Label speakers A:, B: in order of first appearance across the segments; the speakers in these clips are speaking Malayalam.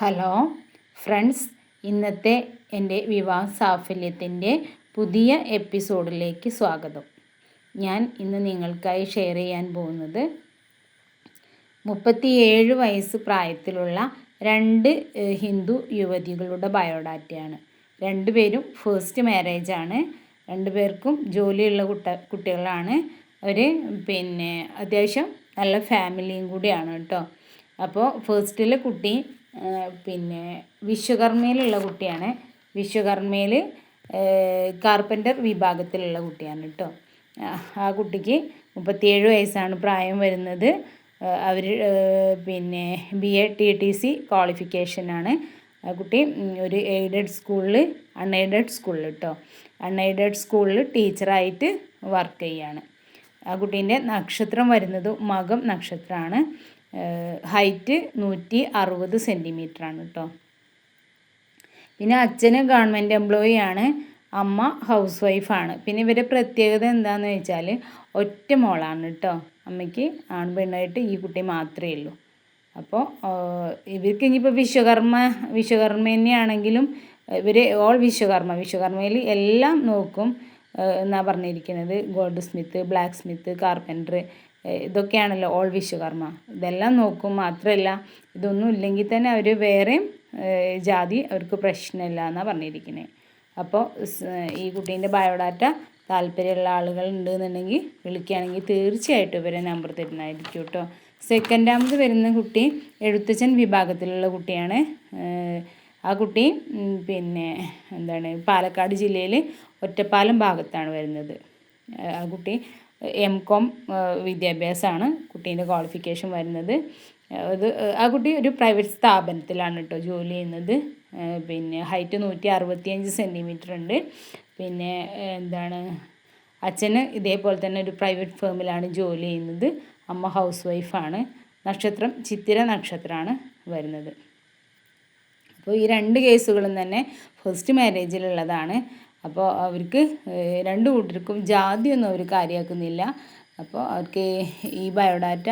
A: Hello friends. ഇന്നത്തെ എന്റെ വിവാഹ സാഫല്യത്തിന്റെ പുതിയ എപ്പിസോഡിലേക്ക് സ്വാഗതം. ഞാൻ ഇന്ന് നിങ്ങൾക്കായി ഷെയർ ചെയ്യാൻ പോകുന്നത് മുപ്പത്തിയേഴ് വയസ്സ് പ്രായത്തിലുള്ള രണ്ട് ഹിന്ദു യുവതികളുടെ ബയോഡാറ്റയാണ്. രണ്ടുപേരും ഫസ്റ്റ് മാരേജാണ്. രണ്ടുപേർക്കും ജോലിയുള്ള കുട്ട കുട്ടികളാണ്. അവർ പിന്നെ അത്യാവശ്യം നല്ല ഫാമിലിയും കൂടിയാണ് കേട്ടോ. അപ്പോൾ ഫേസ്റ്റിലെ കുട്ടി പിന്നെ വിശ്വകർമ്മയിലുള്ള കുട്ടിയാണ്. വിശ്വകർമ്മയിൽ കാർപ്പന്റർ വിഭാഗത്തിലുള്ള കുട്ടിയാണ് കേട്ടോ. ആ കുട്ടിക്ക് മുപ്പത്തിയേഴ് വയസ്സാണ് പ്രായം വരുന്നത്. അവർ പിന്നെ B A T T C ക്വാളിഫിക്കേഷനാണ്. ആ കുട്ടി ഒരു എയ്ഡഡ് സ്കൂളിൽ അൺഎയ്ഡഡ് സ്കൂളിൽ കേട്ടോ. അൺഎയ്ഡഡ് സ്കൂളിൽ ടീച്ചറായിട്ട് വർക്ക് ചെയ്യാണ്. ആ കുട്ടീന്റെ നക്ഷത്രം വരുന്നത് മകം നക്ഷത്രമാണ് ഹൈറ്റ് നൂറ്റി അറുപത് സെന്റിമീറ്ററാണ് കേട്ടോ പിന്നെ അച്ഛന് ഗവൺമെന്റ് എംപ്ലോയി ആണ് അമ്മ ഹൗസ് വൈഫാണ് പിന്നെ ഇവരുടെ പ്രത്യേകത എന്താണെന്ന് വെച്ചാൽ ഒറ്റ മോളാണ് കേട്ടോ അമ്മയ്ക്ക് ആൺ പെണ്ണായിട്ട് ഈ കുട്ടി മാത്രമേ ഉള്ളൂ. അപ്പോൾ ഇവർക്ക് ഇനിയിപ്പോൾ വിശ്വകർമ്മ വിശ്വകർമ്മ തന്നെയാണെങ്കിലും ഇവർ ഓൾ വിശ്വകർമ്മ വിശ്വകർമ്മയിൽ എല്ലാം നോക്കും എന്നാണ് പറഞ്ഞിരിക്കുന്നത്. Goldsmith blacksmith carpenter ഇതൊക്കെയാണല്ലോ ഓൾ വിശ്വകർമ്മ ഇതെല്ലാം നോക്കും മാത്രമല്ല ഇതൊന്നും ഇല്ലെങ്കിൽ തന്നെ അവർ വേറെയും ജാതി അവർക്ക് പ്രശ്നമില്ല എന്നാണ് പറഞ്ഞിരിക്കുന്നത് അപ്പോൾ ഈ കുട്ടീന്റെ ബയോഡാറ്റ താല്പര്യമുള്ള ആളുകൾ ഉണ്ടെന്നുണ്ടെങ്കിൽ വിളിക്കുകയാണെങ്കിൽ തീർച്ചയായിട്ടും ഇവരെ നമ്പർ തരുന്നതായിരിക്കും കേട്ടോ സെക്കൻഡാമത് വരുന്ന കുട്ടി എഴുത്തച്ഛൻ വിഭാഗത്തിലുള്ള കുട്ടിയാണ്. ആ കുട്ടി പിന്നെ എന്താണ് പാലക്കാട് ജില്ലയിൽ ഒറ്റപ്പാലം ഭാഗത്താണ് വരുന്നത്. ആ കുട്ടി എം കോം വിദ്യാഭ്യാസമാണ് കുട്ടീന്റെ ക്വാളിഫിക്കേഷൻ വരുന്നത്. അത് ആ കുട്ടി ഒരു പ്രൈവറ്റ് സ്ഥാപനത്തിലാണ് കേട്ടോ ജോലി ചെയ്യുന്നത്. പിന്നെ ഹൈറ്റ് നൂറ്റി അറുപത്തിയഞ്ച് സെന്റിമീറ്റർ ഉണ്ട്. പിന്നെ എന്താണ് അച്ഛന് ഇതേപോലെ തന്നെ ഒരു പ്രൈവറ്റ് ഫേമിലാണ് ജോലി ചെയ്യുന്നത്. അമ്മ ഹൗസ് വൈഫാണ് നക്ഷത്രം ചിത്തിര നക്ഷത്രമാണ് വരുന്നത്. അപ്പോൾ ഈ രണ്ട് കേസുകളും തന്നെ ഫസ്റ്റ് മാരേജിലുള്ളതാണ് അപ്പോൾ അവർക്ക് രണ്ട് കൂട്ടർക്കും ജാതിയൊന്നും അവർ കാര്യമാക്കുന്നില്ല അപ്പോൾ അവർക്ക് ഈ ബയോഡാറ്റ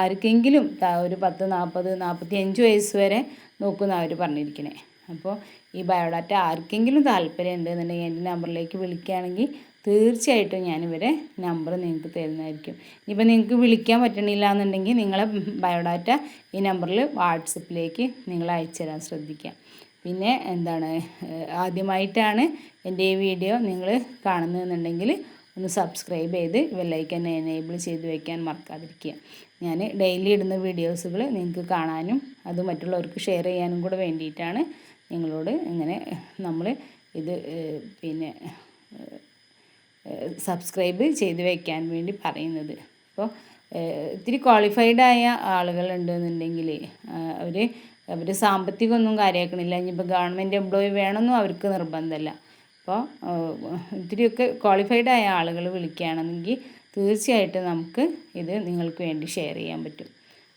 A: ആർക്കെങ്കിലും ഒരു പത്ത് നാൽപ്പത് നാൽപ്പത്തി അഞ്ച് വയസ്സ് വരെ നോക്കുന്ന അവർ പറഞ്ഞിരിക്കണേ. അപ്പോൾ ഈ ബയോഡാറ്റ ആർക്കെങ്കിലും താല്പര്യം ഉണ്ടെന്നുണ്ടെങ്കിൽ എന്റെ നമ്പറിലേക്ക് വിളിക്കുകയാണെങ്കിൽ തീർച്ചയായിട്ടും ഞാനിവരെ നമ്പർ നിങ്ങൾക്ക് തരുന്നതായിരിക്കും. ഇനിയിപ്പോൾ നിങ്ങൾക്ക് വിളിക്കാൻ പറ്റണില്ല എന്നുണ്ടെങ്കിൽ നിങ്ങളെ ബയോഡാറ്റ ഈ നമ്പറിൽ വാട്സപ്പിലേക്ക് നിങ്ങൾ അയച്ചു തരാൻ ശ്രദ്ധിക്കുക പിന്നെ എന്താണ് ആദ്യമായിട്ടാണ് എന്റെ ഈ വീഡിയോ നിങ്ങൾ കാണുന്നതെന്നുണ്ടെങ്കിൽ ഒന്ന് സബ്സ്ക്രൈബ് ചെയ്ത് ബെല്ലൈക്കൻ എനേബിൾ ചെയ്ത് വയ്ക്കാൻ മറക്കാതിരിക്കുക. ഞാൻ ഡെയിലി ഇടുന്ന വീഡിയോസുകൾ നിങ്ങൾക്ക് കാണാനും അത് മറ്റുള്ളവർക്ക് ഷെയർ ചെയ്യാനും കൂടെ വേണ്ടിയിട്ടാണ് നിങ്ങളോട് ഇങ്ങനെ നമ്മൾ ഇത് പിന്നെ സബ്സ്ക്രൈബ് ചെയ്ത് വയ്ക്കാൻ വേണ്ടി പറയുന്നത്. അപ്പോൾ ഇത്തിരി ക്വാളിഫൈഡ് ആയ ആളുകൾ ഉണ്ടെന്നുണ്ടെങ്കിൽ അവർ അവർ സാമ്പത്തികമൊന്നും കാര്യമാക്കണില്ല ഇനിയിപ്പോൾ ഗവൺമെന്റ് എംപ്ലോയി വേണമെന്നും അവർക്ക് നിർബന്ധമല്ല അപ്പോൾ ഇത്തിരിയൊക്കെ ക്വാളിഫൈഡ് ആയ ആളുകൾ വിളിക്കുകയാണെങ്കിൽ തീർച്ചയായിട്ടും നമുക്ക് ഇത് നിങ്ങൾക്ക് വേണ്ടി ഷെയർ ചെയ്യാൻ പറ്റും.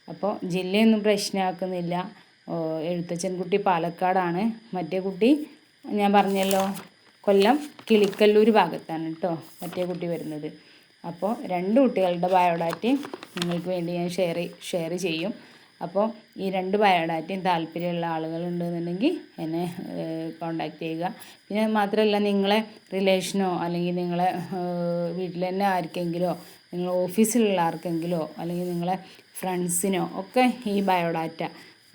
A: അപ്പോൾ ജില്ലയൊന്നും പ്രശ്നമാക്കുന്നില്ല എഴുത്തച്ഛൻ കുട്ടി പാലക്കാടാണ്. മറ്റേ കുട്ടി ഞാൻ പറഞ്ഞല്ലോ കൊല്ലം കിളിക്കല്ലൂർ ഭാഗത്താണ് കേട്ടോ മറ്റേ കുട്ടി വരുന്നത്. അപ്പോൾ രണ്ട് കുട്ടികളുടെ ബയോഡാറ്റയും നിങ്ങൾക്ക് വേണ്ടി ഞാൻ ഷെയർ ഷെയർ ചെയ്യും. അപ്പോൾ ഈ രണ്ട് ബയോഡാറ്റയും താല്പര്യമുള്ള ആളുകളുണ്ടെന്നുണ്ടെങ്കിൽ എന്നെ കോണ്ടാക്ട് ചെയ്യുക. പിന്നെ മാത്രമല്ല നിങ്ങളെ റിലേഷനോ അല്ലെങ്കിൽ നിങ്ങളെ വീട്ടിൽ തന്നെ ആർക്കെങ്കിലോ നിങ്ങൾ ഓഫീസിലുള്ള ആർക്കെങ്കിലോ അല്ലെങ്കിൽ നിങ്ങളെ ഫ്രണ്ട്സിനോ ഒക്കെ ഈ ബയോഡാറ്റ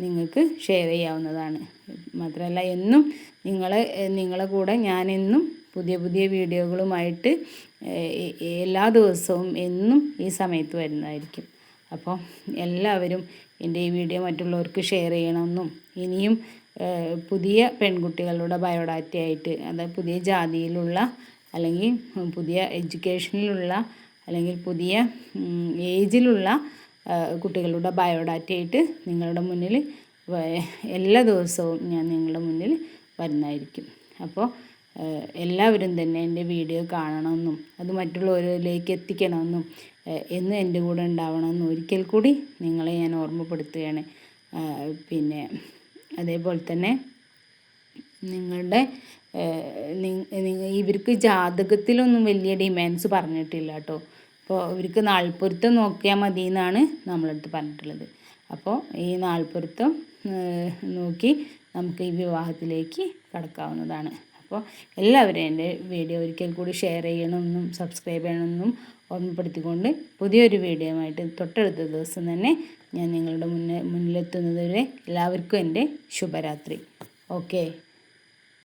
A: നിങ്ങൾക്ക് ഷെയർ ചെയ്യാവുന്നതാണ്. മാത്രമല്ല എന്നും നിങ്ങൾ നിങ്ങളെ കൂടെ ഞാനെന്നും പുതിയ പുതിയ വീഡിയോകളുമായിട്ട് എല്ലാ ദിവസവും എന്നും ഈ സമയത്ത് വരുന്നതായിരിക്കും. അപ്പോൾ എല്ലാവരും എന്റെ ഈ വീഡിയോ മറ്റുള്ളവർക്ക് ഷെയർ ചെയ്യണമെന്നും ഇനിയും പുതിയ പെൺകുട്ടികളുടെ ബയോഡാറ്റയായിട്ട് അതായത് പുതിയ ജാതിയിലുള്ള അല്ലെങ്കിൽ പുതിയ എഡ്യൂക്കേഷനിലുള്ള അല്ലെങ്കിൽ പുതിയ ഏജിലുള്ള കുട്ടികളുടെ ബയോഡാറ്റയായിട്ട് നിങ്ങളുടെ മുന്നിൽ എല്ലാ ദിവസവും ഞാൻ നിങ്ങളുടെ മുന്നിൽ വരുന്നതായിരിക്കും. അപ്പോൾ എല്ലാവരും തന്നെ എന്റെ വീഡിയോ കാണണമെന്നും അത് മറ്റുള്ളവരിലേക്ക് എത്തിക്കണമെന്നും എന്നും എന്റെ കൂടെ ഉണ്ടാവണമെന്നും ഒരിക്കൽ കൂടി നിങ്ങളെ ഞാൻ ഓർമ്മപ്പെടുത്തുകയാണ്. പിന്നെ അതേപോലെ തന്നെ നിങ്ങളുടെ ഇവർക്ക് ജാതകത്തിലൊന്നും വലിയ ഡിമാൻഡ്സ് പറഞ്ഞിട്ടില്ല കേട്ടോ. അപ്പോൾ ഇവർക്ക് നാൾപ്പൊരുത്തം നോക്കിയാൽ മതി എന്നാണ് നമ്മളടുത്ത് പറഞ്ഞിട്ടുള്ളത്. അപ്പോൾ ഈ നാൾപ്പൊരുത്തം നോക്കി നമുക്ക് ഈ വിവാഹത്തിലേക്ക് കടക്കാവുന്നതാണ്. അപ്പോൾ എല്ലാവരും എന്റെ വീഡിയോ ഒരിക്കൽ കൂടി ഷെയർ ചെയ്യണമെന്നും സബ്സ്ക്രൈബ് ചെയ്യണമെന്നും ഓർമ്മപ്പെടുത്തിക്കൊണ്ട് പുതിയൊരു വീഡിയോയുമായിട്ട് തൊട്ടടുത്ത ദിവസം തന്നെ ഞാൻ നിങ്ങളുടെ മുന്നേ മുന്നിലെത്തുന്നത് വരെ എല്ലാവർക്കും എന്റെ ശുഭരാത്രി. ഓക്കെ